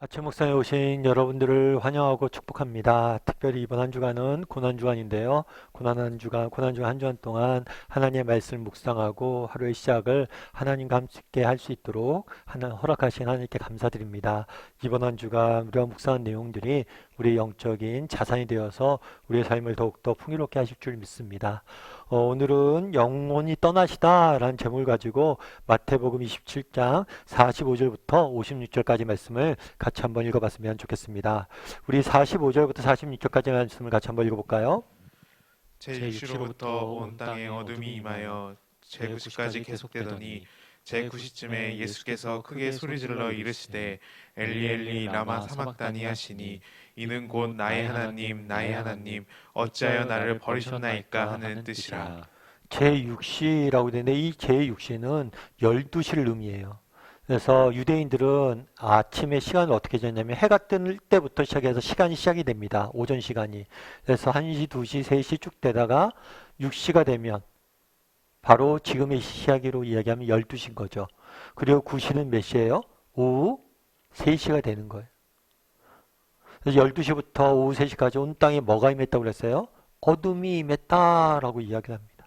아침 목상에 오신 여러분들을 환영하고 축복합니다. 특별히 이번 한 주간은 고난 주간인데요. 고난 한 주간, 고난 주간 한 주간 동안 하나님의 말씀을 묵상하고 하루의 시작을 하나님과 함께 할 수 있도록 하나 허락하신 하나님께 감사드립니다. 이번 한 주간 우리가 묵상한 내용들이 우리의 영적인 자산이 되어서 우리의 삶을 더욱더 풍요롭게 하실 줄 믿습니다. 어, 오늘은 영혼이 떠나시다라는 제목을 가지고 마태복음 27장 45절부터 56절까지 말씀을 같이 한번 읽어봤으면 좋겠습니다. 우리 45절부터 46절까지 말씀을 같이 한번 읽어볼까요? 제6시로부터 온 땅에 어둠이 임하여 제9시까지 계속되더니 제 9시쯤에 예수께서 크게 소리질러 이르시되 엘리 엘리 라마 사막다니 하시니 이는 곧 나의 하나님 나의 하나님 어찌하여 나를 버리셨나이까 하는 뜻이라 제6시라고 되는데 이 제6시는 12시를 의미해요. 그래서 유대인들은 아침에 시간을 어떻게 졌냐면 해가 뜰 때부터 시작해서 시간이 시작이 됩니다. 오전 시간이. 그래서 1시, 2시, 3시 쭉 되다가 6시가 되면 바로 지금의 시작으로 이야기하면 12시인 거죠. 그리고 9시는 몇 시예요? 오후 3시가 되는 거예요. 그래서 12시부터 오후 3시까지 온 땅에 뭐가 임했다고 그랬어요? 어둠이 임했다라고 이야기합니다.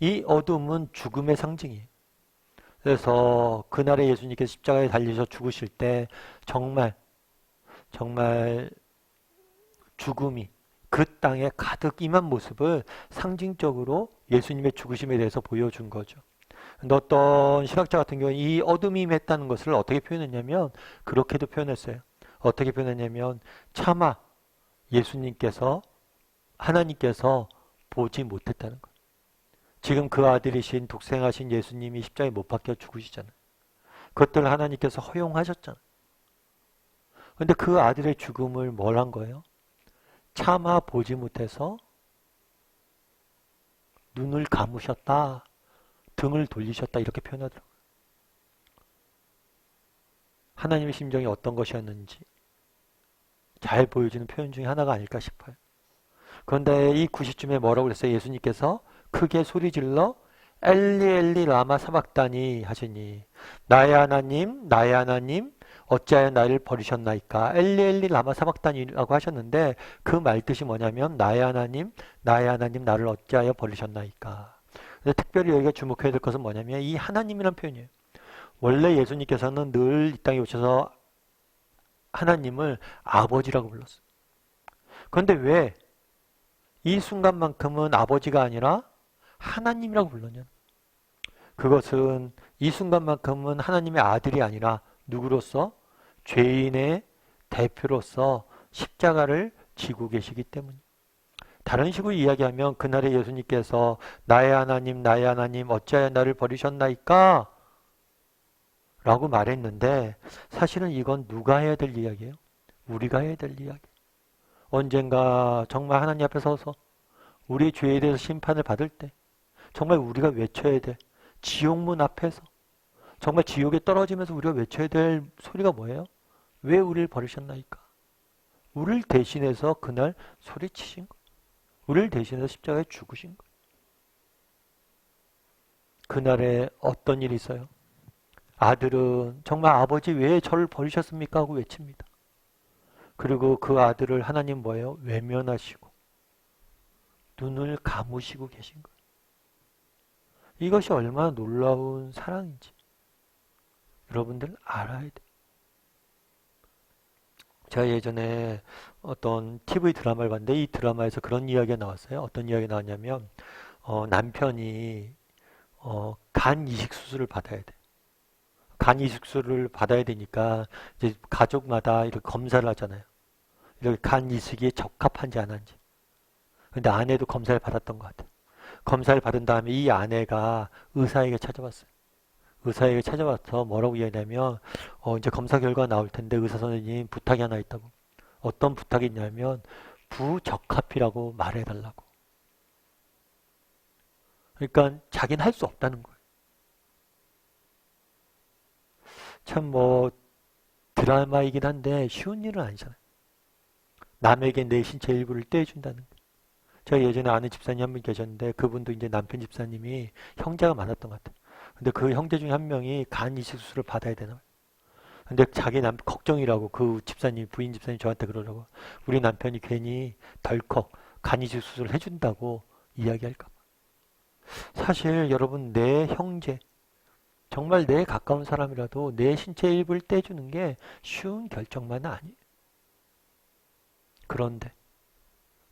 이 어둠은 죽음의 상징이에요. 그래서 그날에 예수님께서 십자가에 달리셔 죽으실 때 정말 정말 죽음이 그 땅에 가득 임한 모습을 상징적으로 예수님의 죽으심에 대해서 보여준 거죠. 근데 어떤 신학자 같은 경우는 이 어둠이 임했다는 것을 어떻게 표현했냐면 그렇게도 표현했어요. 어떻게 표현했냐면 차마 예수님께서 하나님께서 보지 못했다는 것. 지금 그 아들이신 독생하신 예수님이 십자가에 못 박혀 죽으시잖아요. 그것들을 하나님께서 허용하셨잖아요. 근데 그 아들의 죽음을 뭘 한 거예요? 차마 보지 못해서 눈을 감으셨다, 등을 돌리셨다 이렇게 표현하더라고요. 하나님의 심정이 어떤 것이었는지 잘 보여주는 표현 중에 하나가 아닐까 싶어요. 그런데 이 9시쯤에 뭐라고 그랬어요? 예수님께서 크게 소리질러 엘리 엘리 라마 사박다니 하시니 나의 하나님 나의 하나님 어찌하여 나를 버리셨나이까? 엘리 엘리 라마 사박다니라고 하셨는데 그 말뜻이 뭐냐면 나의 하나님 나의 하나님 나를 어찌하여 버리셨나이까? 특별히 여기가 주목해야 될 것은 뭐냐면 이 하나님이란 표현이에요. 원래 예수님께서는 늘 이 땅에 오셔서 하나님을 아버지라고 불렀어요. 그런데 왜 이 순간만큼은 아버지가 아니라 하나님이라고 불렀냐? 그것은 이 순간만큼은 하나님의 아들이 아니라 누구로서 죄인의 대표로서 십자가를 지고 계시기 때문에 다른 식으로 이야기하면 그날에 예수님께서 나의 하나님 나의 하나님 어찌하여 나를 버리셨나이까? 라고 말했는데 사실은 이건 누가 해야 될 이야기예요? 우리가 해야 될 이야기. 언젠가 정말 하나님 앞에 서서 우리의 죄에 대해서 심판을 받을 때 정말 우리가 외쳐야 돼. 지옥문 앞에서. 정말 지옥에 떨어지면서 우리가 외쳐야 될 소리가 뭐예요? 왜 우리를 버리셨나이까? 우리를 대신해서 그날 소리치신 거. 우리를 대신해서 십자가에 죽으신 거. 그날에 어떤 일이 있어요? 아들은 정말 아버지 왜 저를 버리셨습니까? 하고 외칩니다. 그리고 그 아들을 하나님 뭐예요? 외면하시고 눈을 감으시고 계신 거예요. 이것이 얼마나 놀라운 사랑인지 여러분들 알아야 돼. 제가 예전에 어떤 TV 드라마를 봤는데 이 드라마에서 그런 이야기가 나왔어요. 어떤 이야기가 나왔냐면 어, 남편이 어, 간 이식 수술을 받아야 돼. 간 이식 수술을 받아야 되니까 이제 가족마다 이렇게 검사를 하잖아요. 이렇게 간 이식이 적합한지 안 한지. 근데 아내도 검사를 받았던 것 같아요. 검사를 받은 다음에 이 아내가 의사에게 찾아왔어요. 의사에게 찾아와서 뭐라고 이야기하냐면 어, 이제 검사 결과 나올 텐데 의사 선생님 부탁이 하나 있다고. 어떤 부탁이 있냐면 부적합이라고 말해달라고. 그러니까 자기는 할 수 없다는 거예요. 참 뭐 드라마이긴 한데 쉬운 일은 아니잖아요. 남에게 내 신체 일부를 떼준다는 거. 제가 예전에 아는 집사님 한 분 계셨는데 그분도 이제 남편 집사님이 형제가 많았던 것 같아요. 근데 그 형제 중에 한 명이 간 이식 수술을 받아야 되나 봐요. 근데 자기 남 걱정이라고 그 집사님 부인 집사님 저한테 그러더라고. 우리 남편이 괜히 덜컥 간 이식 수술을 해준다고 이야기할까 봐. 사실 여러분 내 형제 정말 내 가까운 사람이라도 내 신체 일부를 떼주는 게 쉬운 결정만은 아니에요. 그런데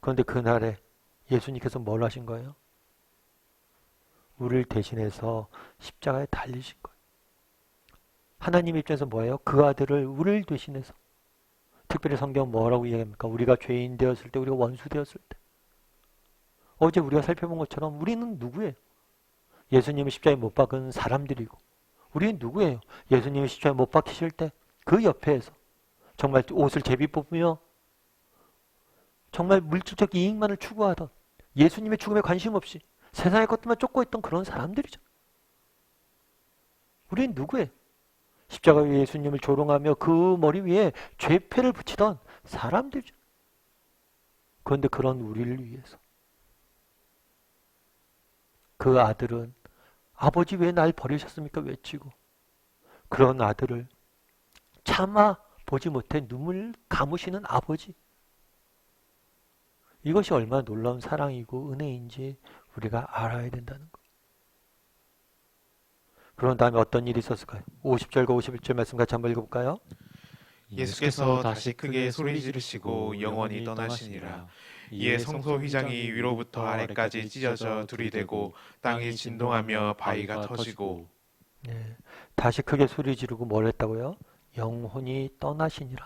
그런데 그날에 예수님께서 뭘 하신 거예요? 우리를 대신해서 십자가에 달리신 거예요. 하나님 입장에서 뭐예요? 그 아들을 우리를 대신해서 특별히 성경 뭐라고 이야기합니까? 우리가 죄인 되었을 때, 우리가 원수 되었을 때. 어제 우리가 살펴본 것처럼 우리는 누구예요? 예수님을 십자가에 못 박은 사람들이고 우리는 누구예요? 예수님을 십자가에 못 박히실 때 그 옆에서 정말 옷을 제비 뽑으며 정말 물질적 이익만을 추구하던 예수님의 죽음에 관심 없이 세상의 것들만 쫓고 있던 그런 사람들이죠. 우리는 누구예요? 십자가 위에 예수님을 조롱하며 그 머리 위에 죄패를 붙이던 사람들이죠. 그런데 그런 우리를 위해서 그 아들은 아버지 왜 날 버리셨습니까? 외치고 그런 아들을 차마 보지 못해 눈물 감으시는 아버지 이것이 얼마나 놀라운 사랑이고 은혜인지 우리가 알아야 된다는 것. 그런 다음에 어떤 일이 있었을까요? 50절과 51절 말씀 같이 한번 읽어볼까요? 예수께서 다시 크게 소리 지르시고 영원히 떠나시니라. 이에 성소 휘장이 위로부터 아래까지 찢어져 둘이 되고 땅이 진동하며 바위가 터지고 네, 다시 크게 소리 지르고 뭘 했다고요? 영혼이 떠나시니라.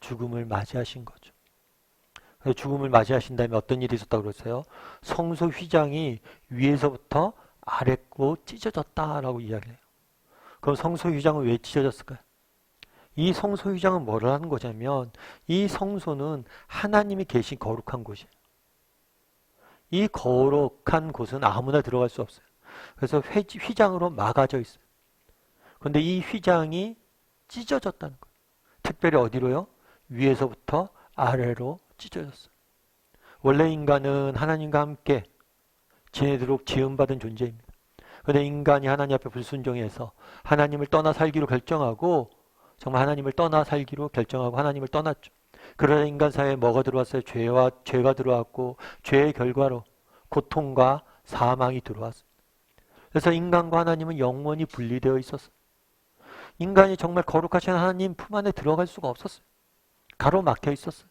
죽음을 맞이하신 거죠. 죽음을 맞이하신 다음에 어떤 일이 있었다고 그랬어요? 성소 휘장이 위에서부터 아래로 찢어졌다라고 이야기해요. 그럼 성소 휘장은 왜 찢어졌을까요? 이 성소 휘장은 뭐를 하는 거냐면 이 성소는 하나님이 계신 거룩한 곳이에요. 이 거룩한 곳은 아무나 들어갈 수 없어요. 그래서 회- 휘장으로 막아져 있어요. 그런데 이 휘장이 찢어졌다는 거예요. 특별히 어디로요? 위에서부터 아래로 찢어졌어요. 원래 인간은 하나님과 함께 지내도록 지음받은 존재입니다. 그런데 인간이 하나님 앞에 불순종해서 하나님을 떠나 살기로 결정하고 정말 하나님을 떠나 살기로 결정하고 하나님을 떠났죠. 그러나 인간 사회에 뭐가 들어왔어요? 죄와 죄가 들어왔고 죄의 결과로 고통과 사망이 들어왔어요. 그래서 인간과 하나님은 영원히 분리되어 있었어요. 인간이 정말 거룩하신 하나님 품 안에 들어갈 수가 없었어요. 가로막혀 있었어요.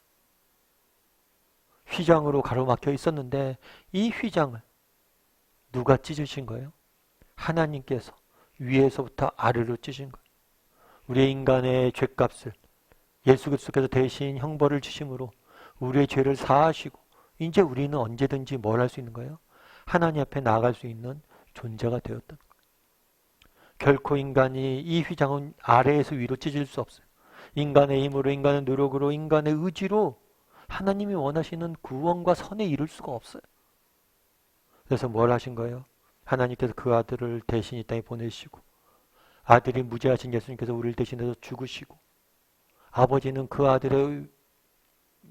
휘장으로 가로막혀 있었는데 이 휘장을 누가 찢으신 거예요? 하나님께서 위에서부터 아래로 찢으신 거예요. 우리의 인간의 죄값을 예수 그리스도께서 대신 형벌을 주심으로 우리의 죄를 사하시고 이제 우리는 언제든지 뭘 할 수 있는 거예요? 하나님 앞에 나아갈 수 있는 존재가 되었던. 결코 인간이 이 휘장은 아래에서 위로 찢을 수 없어요. 인간의 힘으로, 인간의 노력으로, 인간의 의지로 하나님이 원하시는 구원과 선에 이룰 수가 없어요. 그래서 뭘 하신 거예요? 하나님께서 그 아들을 대신 이 땅에 보내시고 아들이 무죄하신 예수님께서 우리를 대신해서 죽으시고 아버지는 그 아들의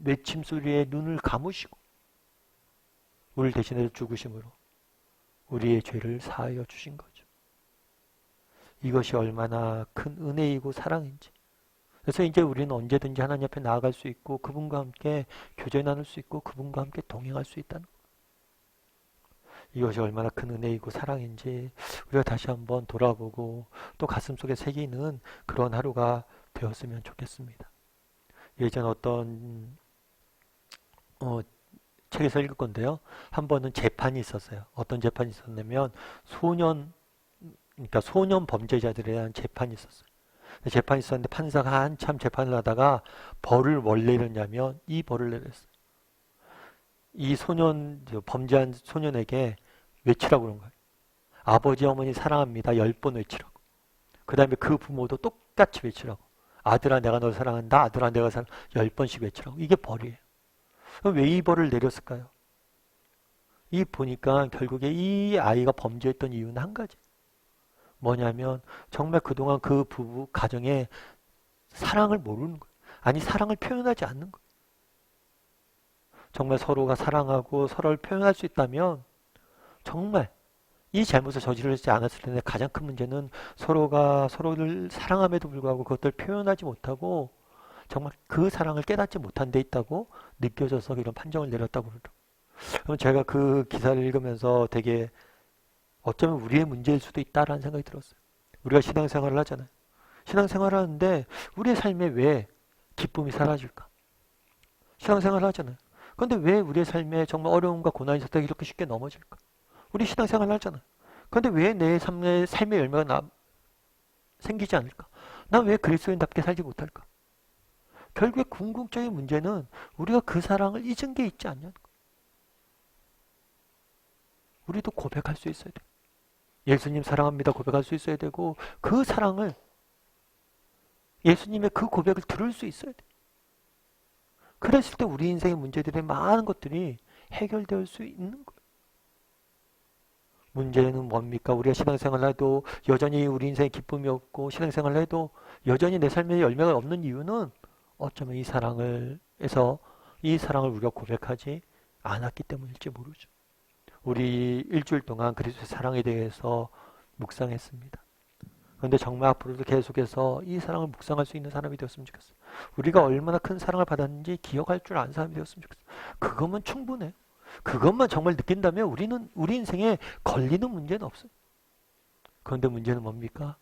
외침 소리에 눈을 감으시고 우리를 대신해서 죽으심으로 우리의 죄를 사하여 주신 거죠. 이것이 얼마나 큰 은혜이고 사랑인지. 그래서 이제 우리는 언제든지 하나님 앞에 나아갈 수 있고 그분과 함께 교제 나눌 수 있고 그분과 함께 동행할 수 있다는 것. 이것이 얼마나 큰 은혜이고 사랑인지 우리가 다시 한번 돌아보고 또 가슴속에 새기는 그런 하루가 되었으면 좋겠습니다. 예전 어떤 어, 책에서 읽을 건데요. 한 번은 재판이 있었어요. 어떤 재판이 있었냐면 소년 그러니까 소년 범죄자들에 대한 재판이 있었어요. 재판이 있었는데 판사가 한참 재판을 하다가 벌을 뭘 내렸냐면 이 벌을 내렸어요. 이 소년 범죄한 소년에게 외치라고 그런 거예요. 아버지 어머니 사랑합니다. 열 번 외치라고. 그 다음에 그 부모도 똑같이 외치라고. 아들아 내가 널 사랑한다. 아들아 내가 사랑 열 번씩 외치라고. 이게 벌이에요. 그럼 왜 이 벌을 내렸을까요? 이 보니까 결국에 이 아이가 범죄했던 이유는 한 가지. 뭐냐면 정말 그동안 그 부부 가정에 사랑을 모르는 거예요. 아니 사랑을 표현하지 않는 거예요. 정말 서로가 사랑하고 서로를 표현할 수 있다면 정말 이 잘못을 저지르지 않았을 텐데 가장 큰 문제는 서로가 서로를 사랑함에도 불구하고 그것들을 표현하지 못하고 정말 그 사랑을 깨닫지 못한 데 있다고 느껴져서 이런 판정을 내렸다고 그러더라고요. 그럼 제가 그 기사를 읽으면서 되게 어쩌면 우리의 문제일 수도 있다라는 생각이 들었어요. 우리가 신앙생활을 하잖아요. 신앙생활을 하는데 우리의 삶에 왜 기쁨이 사라질까? 신앙생활을 하잖아요. 그런데 왜 우리의 삶에 정말 어려움과 고난이 있었다 이렇게 쉽게 넘어질까? 우리 신앙생활을 하잖아요. 그런데 왜 내 삶의, 삶의 열매가 나, 생기지 않을까? 난 왜 그리스도인답게 살지 못할까? 결국에 궁극적인 문제는 우리가 그 사랑을 잊은 게 있지 않냐는 거. 우리도 고백할 수 있어야 돼. 예수님 사랑합니다 고백할 수 있어야 되고 그 사랑을 예수님의 그 고백을 들을 수 있어야 돼. 그랬을 때 우리 인생의 문제들의 많은 것들이 해결될 수 있는 거예요. 문제는 뭡니까? 우리가 신앙생활을 해도 여전히 우리 인생에 기쁨이 없고 신앙생활을 해도 여전히 내 삶에 열매가 없는 이유는 어쩌면 이 사랑을 해서 이 사랑을 우리가 고백하지 않았기 때문일지 모르죠. 우리 일주일 동안 그리스도의 사랑에 대해서 묵상했습니다. 그런데 정말 앞으로도 계속해서 이 사랑을 묵상할 수 있는 사람이 되었으면 좋겠어요. 우리가 얼마나 큰 사랑을 받았는지 기억할 줄 아는 사람이 되었으면 좋겠어요. 그것만 충분해. 그것만 정말 느낀다면 우리는 우리 인생에 걸리는 문제는 없어요. 그런데 문제는 뭡니까?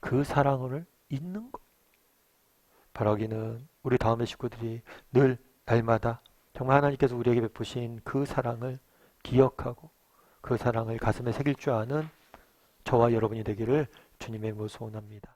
그 사랑을 잊는 것. 바라기는 우리 다음의 식구들이 늘 날마다 정말 하나님께서 우리에게 베푸신 그 사랑을 기억하고 그 사랑을 가슴에 새길 줄 아는 저와 여러분이 되기를 주님의 모소원합니다.